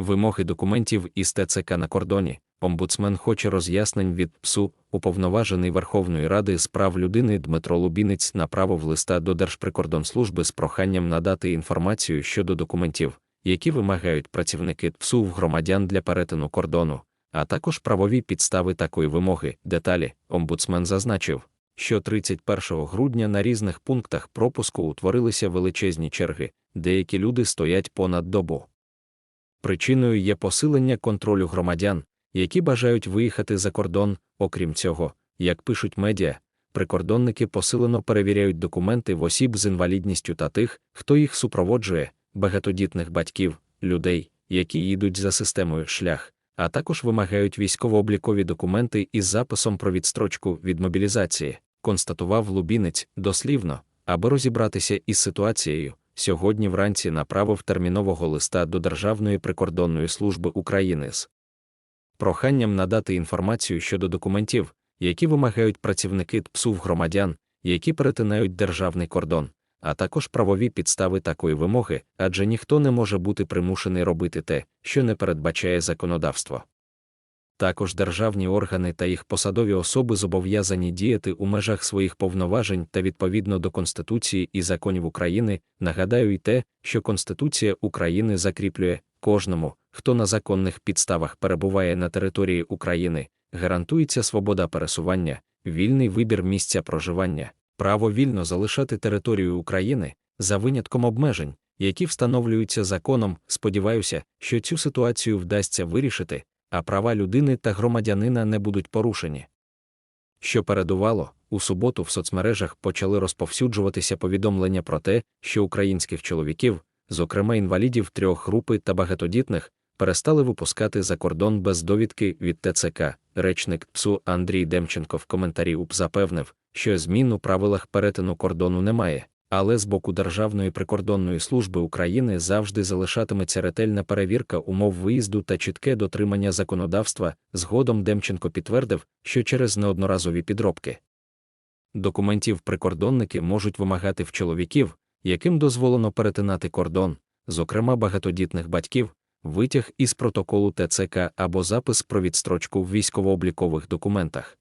Вимоги документів із ТЦК на кордоні. Омбудсмен хоче роз'яснень від ПСУ, уповноважений Верховної Ради з прав людини Дмитро Лубінець направив листа до Держприкордонслужби з проханням надати інформацію щодо документів, які вимагають працівники ПСУ в громадян для перетину кордону, а також правові підстави такої вимоги. Деталі омбудсмен зазначив, що 31 грудня на різних пунктах пропуску утворилися величезні черги, деякі люди стоять понад добу. Причиною є посилення контролю громадян, які бажають виїхати за кордон, окрім цього, як пишуть медіа, прикордонники посилено перевіряють документи в осіб з інвалідністю та тих, хто їх супроводжує, багатодітних батьків, людей, які їдуть за системою шлях, а також вимагають військово-облікові документи із записом про відстрочку від мобілізації, констатував Лубінець дослівно, аби розібратися із ситуацією. Сьогодні вранці направив термінового листа до Державної прикордонної служби України з проханням надати інформацію щодо документів, які вимагають працівники ТПСУ громадян, які перетинають державний кордон, а також правові підстави такої вимоги, адже ніхто не може бути примушений робити те, що не передбачає законодавство. Також державні органи та їх посадові особи зобов'язані діяти у межах своїх повноважень та відповідно до Конституції і законів України. Нагадаю й те, що Конституція України закріплює кожному, хто на законних підставах перебуває на території України, гарантується свобода пересування, вільний вибір місця проживання, право вільно залишати територію України за винятком обмежень, які встановлюються законом. Сподіваюся, що цю ситуацію вдасться вирішити а права людини та громадянина не будуть порушені. Що передувало, у суботу в соцмережах почали розповсюджуватися повідомлення про те, що українських чоловіків, зокрема інвалідів трьох групи та багатодітних, перестали випускати за кордон без довідки від ТЦК. Речник ПСУ Андрій Демченко в коментарі УП запевнив, що змін у правилах перетину кордону немає, але з боку Державної прикордонної служби України завжди залишатиметься ретельна перевірка умов виїзду та чітке дотримання законодавства. Згодом Демченко підтвердив, що через неодноразові підробки документів прикордонники можуть вимагати в чоловіків, яким дозволено перетинати кордон, зокрема багатодітних батьків, витяг із протоколу ТЦК або запис про відстрочку в військово-облікових документах.